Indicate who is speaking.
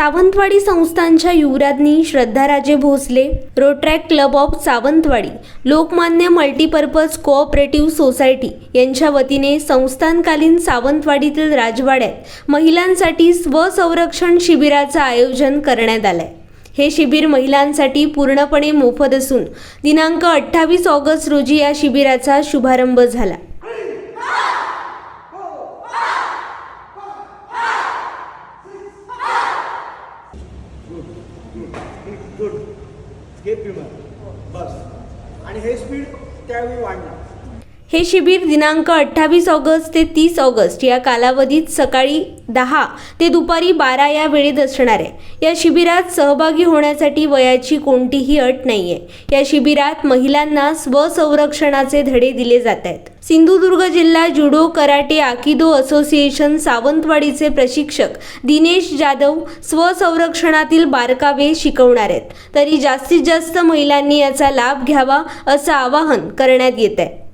Speaker 1: सावंतवाडी संस्थांच्या युवराज्ञी Shraddharaje Bhosale Rotaract club of Sawantwadi Lokmanya multipurpose cooperative society यांच्या वतीने संस्थानकालीन सावंतवाडीतील राजवाड्यात महिलांसाठी स्वसंरक्षण शिबिराचं आयोजन करण्यात आलं आहे हे शिबिर महिलांसाठी पूर्णपणे मोफत असून दिनांक अठ्ठावीस ऑगस्ट रोजी या शिबिराचा शुभारंभ झाला.
Speaker 2: गुड गुड गेप विमर बस आणि हे स्पीड त्यावेळी वाढणार.
Speaker 1: हे शिबिर दिनांक अठ्ठावीस ऑगस्ट ते तीस ऑगस्ट या कालावधीत सकाळी दहा ते दुपारी बारा या वेळेत असणार आहे. या शिबिरात सहभागी होण्यासाठी वयाची कोणतीही अट नाही आहे या शिबिरात महिलांना स्वसंरक्षणाचे धडे दिले जात आहेत. सिंधुदुर्ग जिल्हा जुडो कराटे आकिदो असोसिएशन सावंतवाडीचे प्रशिक्षक दिनेश जाधव स्वसंरक्षणातील बारकावे शिकवणार आहेत. तरी जास्तीत जास्त महिलांनी याचा लाभ घ्यावा असं आवाहन करण्यात येत आहे.